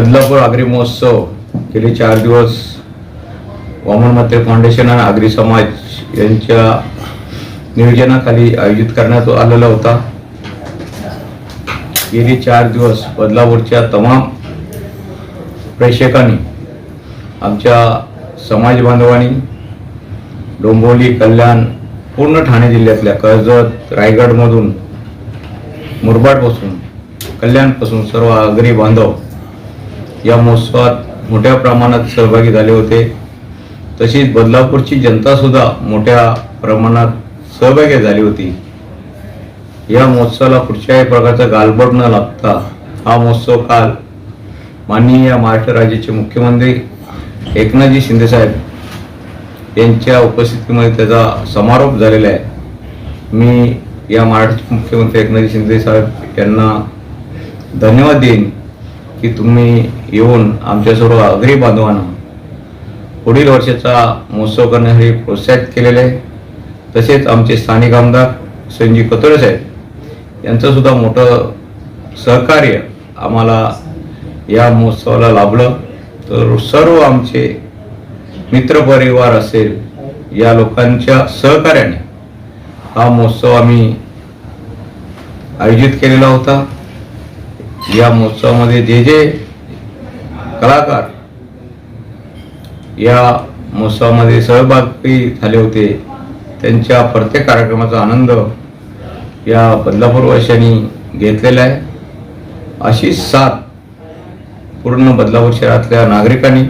बदलापूर आगरी महोत्सव गेले चार दिवस वामन मात्रे फाउंडेशन आणि आगरी समाज यांच्या नियोजनाखाली आयोजित करण्यात आलेला होता. गेली चार दिवस बदलापूरच्या तमाम प्रेक्षकांनी आमच्या समाज बांधवांनी डोंबिवली कल्याण पूर्ण ठाणे जिल्ह्यातल्या कर्जत रायगडमधून मुरबाडपासून कल्याणपासून सर्व आगरी बांधव या महोत्सवात मोठ्या प्रमाणात सहभागी झाले होते. तशीच बदलापूरची जनतासुद्धा मोठ्या प्रमाणात सहभागी झाली होती. या महोत्सवाला कुठच्याही प्रकारचा गालबोट न लागता हा महोत्सव काल माननीय महाराष्ट्र राज्याचे मुख्यमंत्री एकनाथजी शिंदेसाहेब यांच्या उपस्थितीमध्ये त्याचा समारोप झालेला आहे. मी या महाराष्ट्राचे मुख्यमंत्री एकनाथजी शिंदे साहेब यांना धन्यवाद देईन. की तुम्ही येऊन आमच्या सर्व आगरी बांधवांना पुढील वर्षाचा महोत्सव करण्यासाठी प्रोत्साहित केलेले आहे. तसेच आमचे स्थानिक आमदार संजीव कतोरे साहेब यांचं सुद्धा मोठं सहकार्य आम्हाला या महोत्सवाला लाभलं. तर सर्व आमचे मित्रपरिवार असेल या लोकांच्या सहकार्याने हा महोत्सव आम्ही आयोजित केलेला होता. या महोत्सवामध्ये जे जे कलाकार या महोत्सवामध्ये सहभागी झाले होते त्यांच्या प्रत्येक कार्यक्रमाचा आनंद या बदलापूरवासियांनी घेतलेला आहे. अशी साथ पूर्ण बदलापूर शहरातल्या नागरिकांनी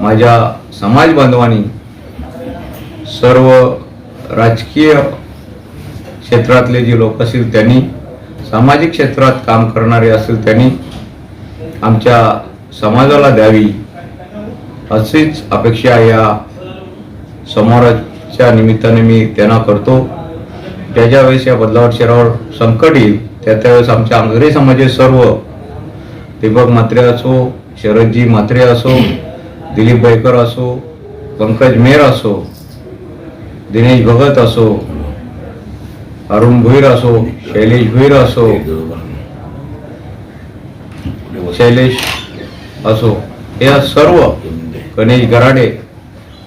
माझ्या समाज बांधवांनी सर्व राजकीय क्षेत्रातले जे लोक असतील त्यांनी सामाजिक क्षेत्रात काम करणारे असेल त्यांनी आमच्या समाजाला द्यावी अशीच अपेक्षा या समाराच्या निमित्ताने मी त्यांना करतो. ज्या ज्या वेळेस या बदलावर शहरावर संकट येईल त्या त्यावेळेस आमच्या आंगरी समाजाचे सर्व दीपक म्हात्रे असो शरदजी म्हात्रे असो दिलीप बैकर असो पंकज मेर असो दिनेश भगत असो अरुण भुईर असो शैलेश भुईर असो शैलेश असो या सर्व गणेश गराडे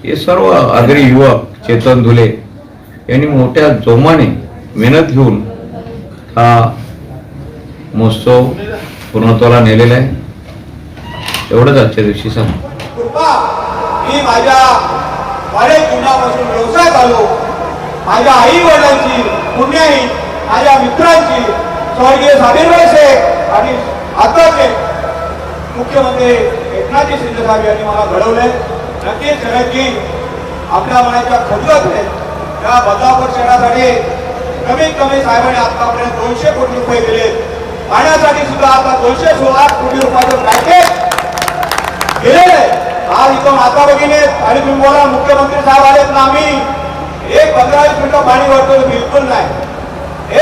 हे सर्व आगरी युवक चेतन धुले यांनी मोठ्या जोमाने मेहनत घेऊन हा महोत्सव पूर्णत्वाला नेलेला आहे. एवढंच आजच्या दिवशी सांग मी माझ्या बरेच गुणापासून व्यवसायात आलो माझ्या आई वडिलांची पुण्याही माझ्या मित्रांची स्वर्गीय साबीरबाई शेख आणि आताचे मुख्यमंत्री एकनाथजी शिंदे साहेब यांनी मला घडवले. नक्कीच शरदजी आपल्या मनाच्या खदगत आहे त्या बदलापूर शहरासाठी कमीत कमी साहेबांनी आतापर्यंत दोनशे कोटी रुपये दिले. पाण्यासाठी सुद्धा आता दोनशे सोळा कोटी रुपयाचं पॅकेज दिलेलं आहे. आज इथं माता भगिनी आणि तुम्ही बोला मुख्यमंत्री साहेब आलेत ना आम्ही. एक पंधरा वीस मिनिटं पाणी भरतो बिलकुल नाही.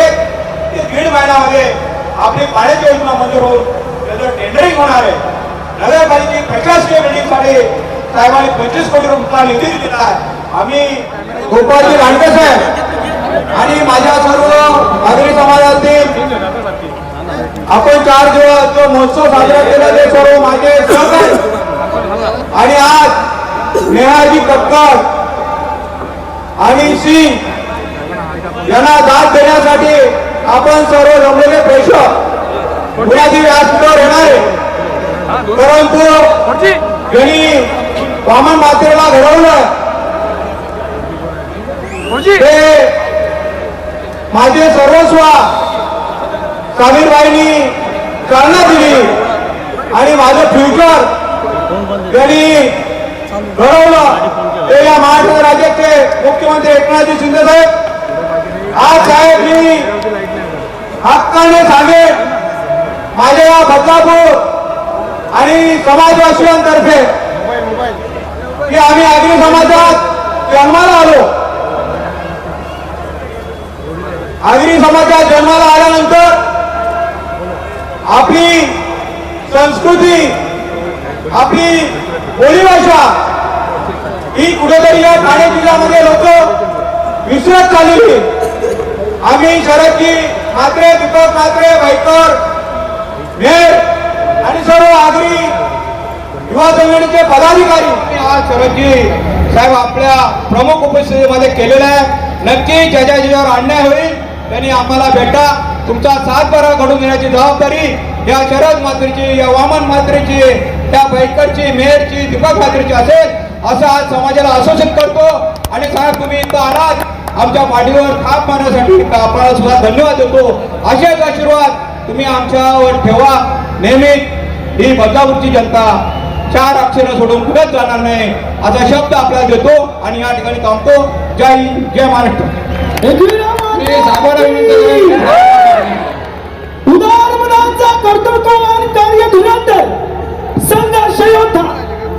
एक ते दीड महिन्यामध्ये आपली पाण्याची योजना मंजूर होऊन त्याचं टेंडरिंग होणार आहे. नगरपालिके प्रशासकीय बिल्डिंगसाठी साहेबांनी पंचवीस कोटी रुपयाचा निधी दिला आहे. आम्ही गोपाळजी राणके साहेब आणि माझ्या सर्व नागरी समाजातील आपण चार दिवस जो महोत्सव साजरा केला ते सर्व माझे सहकारी. आणि आज नेहाजी कक्कर आणि सिंग यांना दाद देण्यासाठी आपण सर्व जमलेले प्रेक्षक पुण्याची व्यासपीठावर येणार परंतु ज्यांनी वामन मातेला घडवलं. ते माझे सर्वस्व सामीरबाईंनी चालना दिली आणि माझं फ्युचर त्यांनी घडवलं. ते या महाराष्ट्र राज्याचे मुख्यमंत्री एकनाथजी शिंदे साहेब. आज साहेब मी हक्काने सांगेन. माझ्या या बदलापूर आणि समाजवासियांतर्फे की आम्ही आगरी समाजात जन्माला आलो. आगरी समाजात जन्माला आल्यानंतर आपली संस्कृती आपली बोलीभाषा ही कुठेतरी या ठाणे जिल्ह्यामध्ये लोक विसरत चालली आम्ही शरदजी मात्रे दीपक मात्रे भाईकर मेर आणि सर्व आगरी युवा संघटनेचे पदाधिकारी. आणि आज शरदजी साहेब आपल्या प्रमुख उपस्थितीमध्ये केलेला आहे. नक्की ज्याच्या ज्याच्यावर अन्याय होईल त्यांनी आम्हाला भेटा. तुमचा सातबारा घडून घेण्याची जबाबदारी या शरद मात्रेची या वामन मात्रेची त्या भाईकरची मेयरची दीपक मात्रेची असेल. असं आज समाजाला आश्वासित करतो. आणि साहेब तुम्ही इथं आलात. आमच्या पाठीवर थाप मारण्यासाठी आपल्याला सुद्धा धन्यवाद देतो. असेच आशीर्वाद तुम्ही आमच्यावर ठेवा. नेहमी ही बदलापूरची जनता चार अक्षरं सोडून कुठेच जाणार नाही. असा शब्द आपल्याला देतो आणि या ठिकाणी थांबतो. जय हिंद जय महाराष्ट्र. उदार मनाचा कर्तृत्ववान कार्य धुरंधर संघर्ष योद्धा.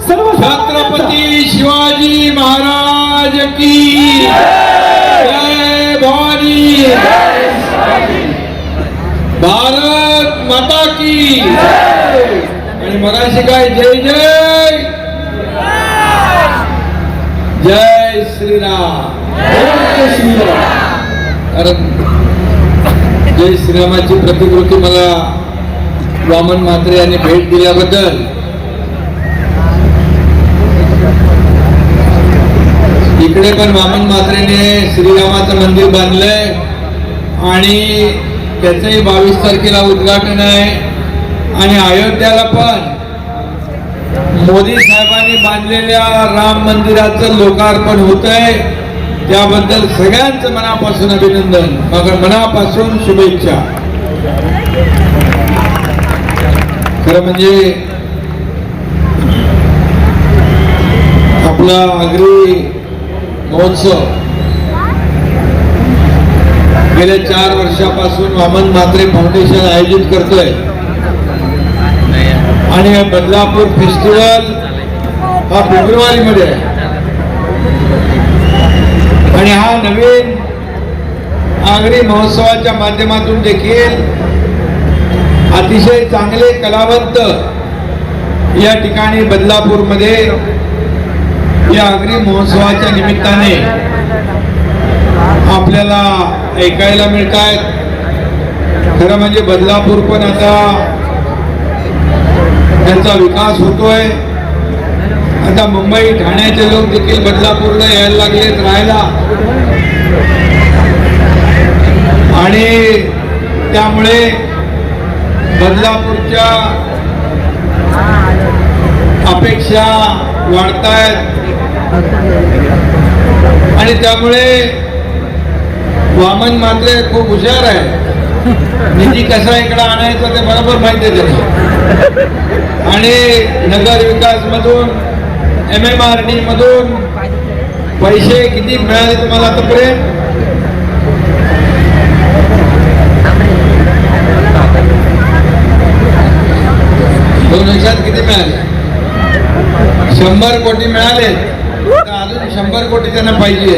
छत्रपती शिवाजी महाराज की जय भवानी। भारत माता की। आणि मगाशी काय जय जय? जय श्रीराम। कारण जय श्रीरामाची प्रतिकृती मला वामन म्हात्रे यांनी भेट दिल्याबद्दल इकडे पण वामन म्हात्रेने श्रीरामाचं मंदिर बांधलंय. आणि त्याचंही बावीस तारखेला उद्घाटन आहे. आणि अयोध्याला पण मोदी साहेबांनी बांधलेल्या राम मंदिराचं लोकार्पण होत आहे त्याबद्दल सगळ्यांचं मनापासून अभिनंदन. मग मनापासून शुभेच्छा. खरं म्हणजे आपला आगरी महोत्सव. गेल्या चार वर्षापासून वामन म्हात्रे फाउंडेशन आयोजित करतोय. आणि बदलापूर फेस्टिवल हा फेब्रुवारी मध्ये आहे. आणि हा नवीन आगरी महोत्सवाच्या माध्यमातून देखील अतिशय चांगले कलावंत या ठिकाणी बदलापूरमध्ये या आगरी महोत्सवाच्या निमित्ताने आपल्याला ऐकायला मिळत आहेत खरं म्हणजे बदलापूर पण आता त्यांचा विकास होतोय. आता मुंबई ठाण्याचे लोक देखील बदलापूरला यायला लागलेत राहायला. आणि त्यामुळे बदलापूरच्या अपेक्षा वाढतायत. आणि त्यामुळे वामन मात्र खूप हुशार आहे निधी कसा इकडे आणायचा ते बरोबर माहिती आहे त्याला आणि नगर विकास मधून एम एम आर डी मधून पैसे किती मिळाले तुम्हाला आतापर्यंत? दोन वर्षात किती मिळाले? शंभर कोटी मिळाले. अजून शंभर कोटी त्यांना पाहिजे.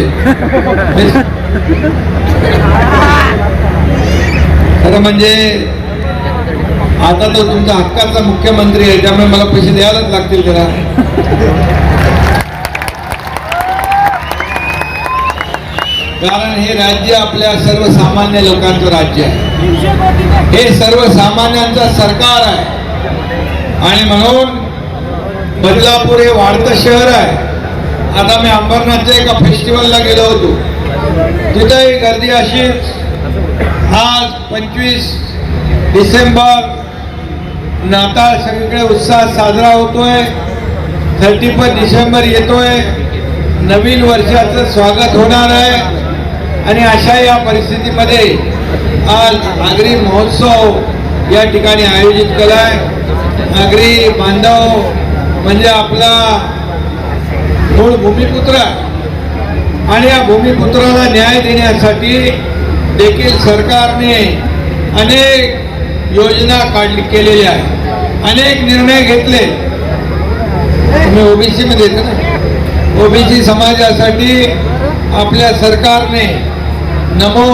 खरं म्हणजे आता तो तुमचा हक्काचा मुख्यमंत्री आहे त्यामुळे मला पैसे द्यायलाच लागतील त्याला कारण हे राज्य आपल्या सर्वसामान्य लोकांचं राज्य आहे. हे सर्वसामान्यांचं सरकार आहे. आणि म्हणून बदलापूर हे वाढतं शहर आहे. आता मी अंबरनाथच्या एका फेस्टिवलला गेलो होतो. तिथंही गर्दी अशी आज पंचवीस डिसेंबर नाताळ सगळीकडे उत्साह साजरा होतोय थर्टी फर्स्ट डिसेंबर येतोय नवीन वर्षाचं स्वागत होणार आहे आणि अशा या परिस्थितीमध्ये आज आगरी महोत्सव या ठिकाणी आयोजित केला आहे आगरी बांधव म्हणजे आपला मूळ भूमिपुत्र. आणि या भूमिपुत्राला न्याय देण्यासाठी देखील सरकारने अनेक योजना काढली केलेल्या आहेत. अनेक निर्णय घेतले. तुम्ही ओबीसी मध्ये येते ना? ओबीसी समाजासाठी आपल्या सरकारने नमो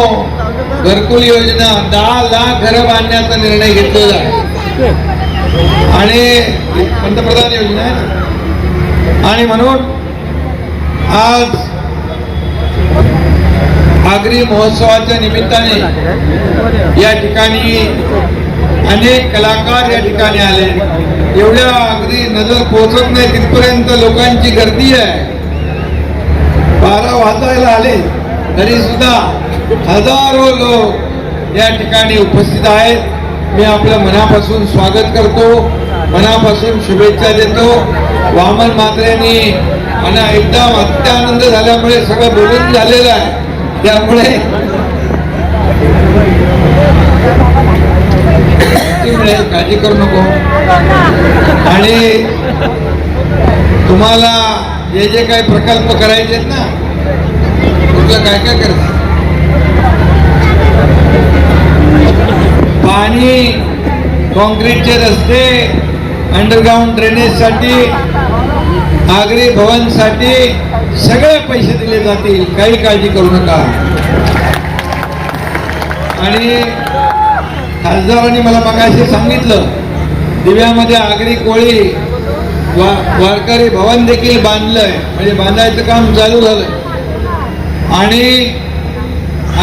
घरकुल योजना दहा लाख घरं बांधण्याचा निर्णय घेतलेला आहे. आणि पंतप्रधान योजना आहे आणि म्हणून आज आगरी महोत्सवाच्या निमित्ताने या ठिकाणी अनेक कलाकार या ठिकाणी आले. एवढ्या अगदी नजर पोहोचत नाही तिथपर्यंत लोकांची गर्दी आहे. बारा वाजायला आले तरी सुद्धा हजारो लोक या ठिकाणी उपस्थित आहेत. मी आपलं मनापासून स्वागत करतो. मनापासून शुभेच्छा देतो. वामन मात्रेंनी आणि एकदम अत्यानंद झाल्यामुळे सगळं बोलून झालेलं आहे. त्यामुळे काळजी करू नको. आणि तुम्हाला जे जे काही प्रकल्प करायचे आहेत ना कुठलं काय काय करायचं? पाणी कॉन्क्रीटचे रस्ते अंडरग्राऊंड ड्रेनेजसाठी आगरी भवनसाठी सगळे पैसे दिले जातील. काही काळजी करू नका. आणि खासदारांनी मला मगाशी सांगितलं दिव्यामध्ये आगरी कोळी वा वारकरी भवन देखील बांधलंय. म्हणजे बांधायचं काम चालू झालं आणि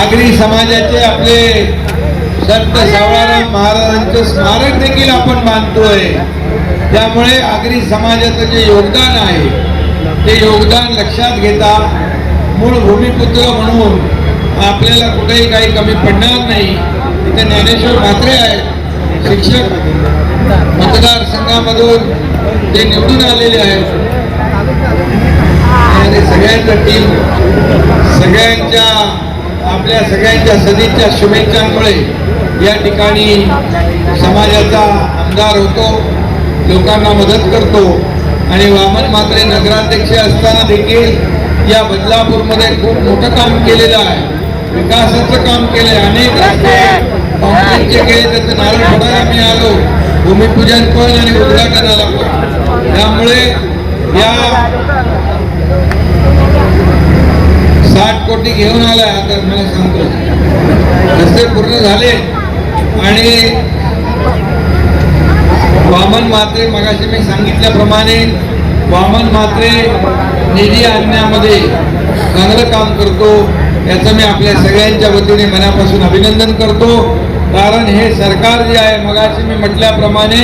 आगरी समाजाचे आपले संत सावळाराम महाराजांचं स्मारक देखील आपण बांधतोय. त्यामुळे आगरी समाजाचं जे योगदान आहे ते योगदान लक्षात घेता मूळ भूमिपुत्र म्हणून आपल्याला कुठेही काही कमी पडणार नाही. तिथे ज्ञानेश्वर म्हात्रे आहेत शिक्षक मतदारसंघामधून ते निवडून आलेले आहेत. आणि सगळ्यांचं टीम सगळ्यांच्या आपल्या सगळ्यांच्या सदिच्छा शुभेच्छांमुळे या ठिकाणी समाजाचा आमदार होतो. लोकांना मदत करतो. आणि वामन मात्रे नगराध्यक्ष असताना देखील या बदलापूरमध्ये खूप मोठं काम केलेलं आहे. विकासाचं काम केलंय. अनेक रस्ते केले त्याचं नारळ फोडायला मी आलो. भूमिपूजन पण आणि उद्घाटनाला पण. त्यामुळे या साठ कोटी घेऊन आलाय आता मला सांगतो. रस्ते पूर्ण झाले. आणि वामन मात्रे मगाशी मी सांगितल्याप्रमाणे वामन मात्रे निधी आणण्यामध्ये चांगलं काम करतो. याचं मी आपल्या सगळ्यांच्या वतीने मनापासून अभिनंदन करतो. कारण हे सरकार जे आहे मगाशी मी म्हटल्याप्रमाणे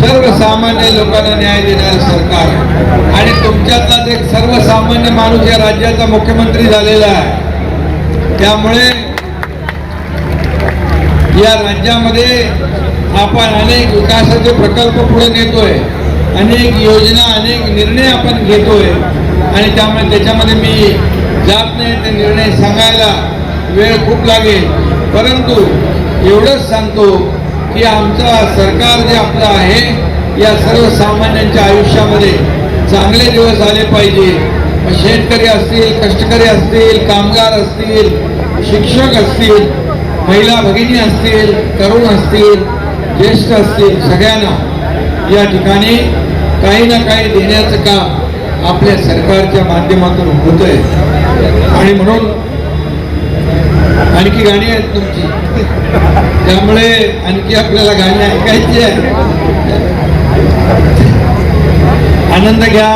सर्वसामान्य लोकांना न्याय देणारं सरकार आणि तुमच्यातलाच एक सर्वसामान्य माणूस या राज्याचा मुख्यमंत्री झालेला आहे. त्यामुळे या राज्यामध्ये आपण अनेक विकासाचे प्रकल्प पुढे नेतोय. अनेक योजना अनेक निर्णय आपण घेतोय. आणि त्यामुळे त्याच्यामध्ये मी जात नाही ते निर्णय सांगायला वेळ खूप लागेल. परंतु एवढंच सांगतो की आमचा सरकार जे आपलं आहे या सर्वसामान्यांच्या आयुष्यामध्ये चांगले दिवस आले पाहिजे. शेतकरी असतील कष्टकरी असतील कामगार असतील शिक्षक असतील महिला भगिनी असतील तरुण असतील ज्येष्ठ असतील सगळ्यांना या ठिकाणी काही ना काही देण्याचं काम आपल्या सरकारच्या माध्यमातून होत आहे आणि म्हणून आणखी गाणी आहेत तुमची. त्यामुळे आणखी आपल्याला गाणी ऐकायची आहे आनंद घ्या.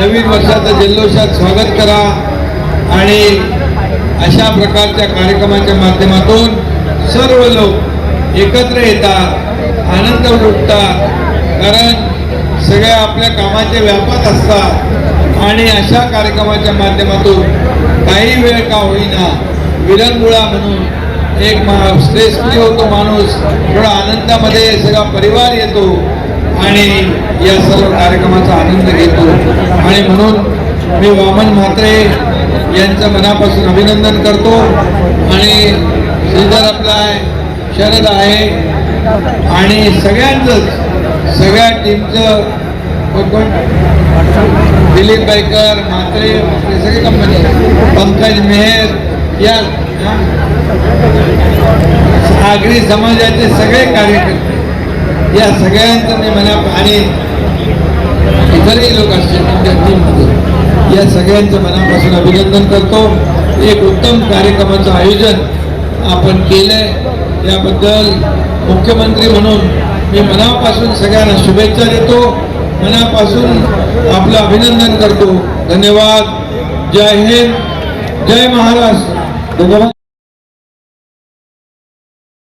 नवीन वर्षाचं जल्लोषात स्वागत करा. आणि अशा प्रकारच्या कार्यक्रमाच्या माध्यमातून सर्व लोक एकत्र येतात आनंद लुटतात कारण सगळ्या आपल्या कामाचे व्यापात असतात. आणि अशा कार्यक्रमाच्या माध्यमातून काही वेळ का होईना विरंगुळा म्हणून एक मा श्रेष्ठ होतो माणूस थोडा आनंदामध्ये सगळा परिवार येतो आणि या सर्व कार्यक्रमाचा आनंद घेतो. आणि म्हणून मी वामन म्हात्रे यांचं मनापासून अभिनंदन करतो. आणि श्रीधर आपला आहे शरद आहे. आणि सगळ्यांचंच सगळ्या टीमचं कोण दिलीप बाईकर म्हात्रे सगळी सगळे कंपनी पंकज मेहर या आगरी समाजाचे सगळे कार्यकर्ते. या सगळ्यांचं मी म्हणा आणि इतरही लोक असतील तुमच्या टीममध्ये या सगळ्यांचं मनापासून अभिनंदन करतो. एक उत्तम कार्यक्रमाचं आयोजन आपण केलंय. त्याबद्दल मुख्यमंत्री म्हणून मी मनापासून सगळ्यांना शुभेच्छा देतो. मनापासून आपलं अभिनंदन करतो. धन्यवाद. जय हिंद. जय महाराष्ट्र.